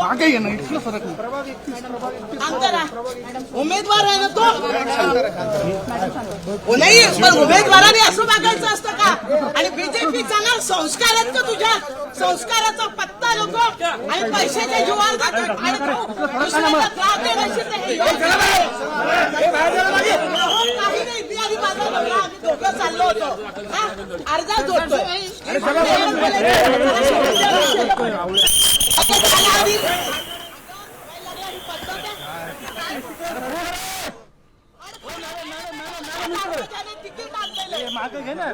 मागे ये ना इथलं फरक उमेदवार आहे ना तो? हो, नाही पण उमेदवाराने असं वागायचं असतं का? आणि बीजेपीचा ना संस्कार आहेत का तुझ्या? संस्काराचा पत्ता लोक आणि पैशाच्या जीवावर जातो आणि तो दुसऱ्याला त्रास देण्याची तर योग्य नाही. अहो, काही नाही मी आणि माझा नवरा आम्ही दोघं चाललो होतो? अर्धा जोडतोय. मागे घे ना.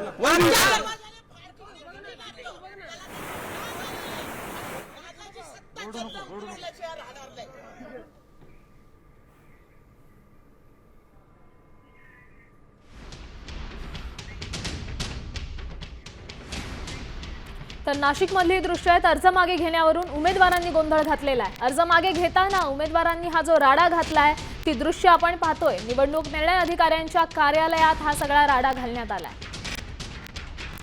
तर नाशिकमधली दृश्य आहेत अर्ज मागे घेण्यावरून उमेदवारांनी गोंधळ घातलेला आहे. अर्ज मागे घेताना उमेदवारांनी हा जो राडा घातलाय ती दृश्य आपण पाहतोय. निवडणूक निर्णय अधिकाऱ्यांच्या कार्यालयात हा सगळा राडा घालण्यात आलाय.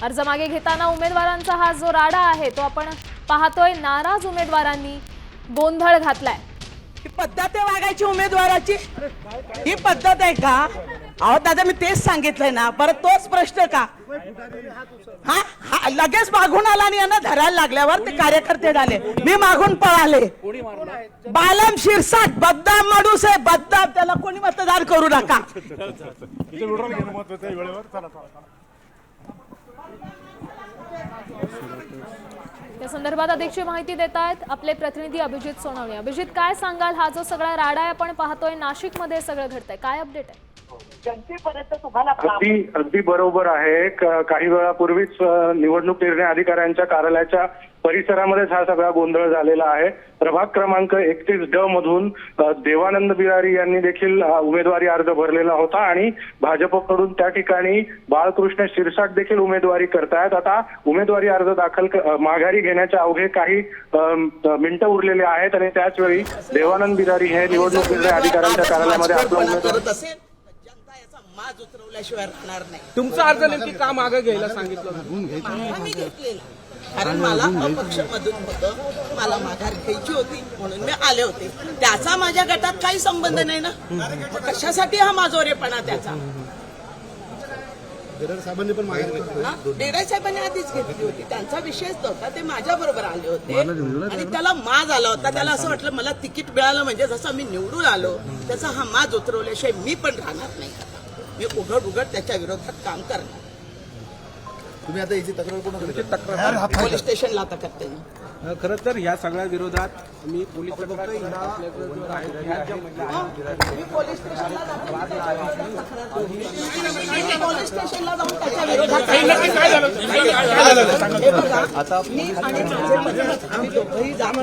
अर्ज मागे घेताना उमेदवारांचा हा जो राडा आहे तो आपण पाहतोय. नाराज उमेदवारांनी गोंधळ घातलाय. ही पद्धत आहे वागायची उमेदवाराची. ही पद्धत आहे का? अहो दादा मी तेच सांगितलंय ना. परत तोच प्रश्न का? हा? हा लगेच मागून आला आणि यांना धरायला लागल्यावर ते कार्यकर्ते झाले. मी मागून पळाले. बालम शिरसाट बद्दाम माणूस आहे बद्दाम त्याला कोणी मतदान करू नका. या संदर्भात अधिकची माहिती देत आहेत आपले प्रतिनिधी अभिजित सोनवणे. अभिजित काय सांगाल? हा जो सगळा राडा आहे आपण पाहतोय नाशिकमध्ये सगळं घडतंय. काय अपडेट आहे? जनतेपर्यंत तुम्हाला अगदी अगदी बरोबर आहे. काही वेळापूर्वीच निवडणूक निर्णय अधिकाऱ्यांच्या कार्यालयाच्या परिसरामध्येच हा सगळा गोंधळ झालेला आहे. प्रभाग क्रमांक एकतीस ड मधून देवानंद बिरारी यांनी देखील उमेदवारी अर्ज भरलेला होता आणि भाजपकडून त्या ठिकाणी बाळकृष्ण शिरसाट देखील उमेदवारी करतायत. आता उमेदवारी अर्ज दाखल माघारी घेण्याच्या अवघे काही मिनिटं उरलेले आहेत आणि त्याच वेळी देवानंद बिरारी हे निवडणूक निर्णय अधिकाऱ्यांच्या कार्यालयामध्ये आपला उमेदवार करत असेल तर जनता याचा माज उतरवल्याशिवाय राहणार नाही. तुमचा अर्ज नेमकी का मागे घ्यायला सांगितलं? माघार मी घेतलेला. कारण मला अपक्ष मधून होतं. मला माघार घ्यायची होती म्हणून मी आले होते. त्याचा माझ्या गटात काही संबंध नाही ना? मग कशासाठी हा माजोरेपणा त्याचा? हा? डेराय साहेबांनी आधीच घेतली होती. त्यांचा विषयच नव्हता ते माझ्या बरोबर आले होते. आणि त्याला माज आला होता. त्याला असं वाटलं मला तिकीट मिळालं म्हणजे जसं मी निवडून आलो त्याचा हा माज उतरवल्याशिवाय मी पण राहणार नाही. मी उघड उघड त्याच्या विरोधात काम करणार. तुम्ही आता याची तक्रार कोणाकडे तक्रार पोलीस स्टेशनला आता करते मी. खरं तर ह्या सगळ्या विरोधात मी पोलीस तक्रार मी स्टेशनला जाऊन त्याच्या विरोधात तक्रार देईन. मी पोलीस स्टेशनला जाऊन त्याच्या विरोधात हे बघा, मी आणि माझे पती, आम्ही दोघंही जाणार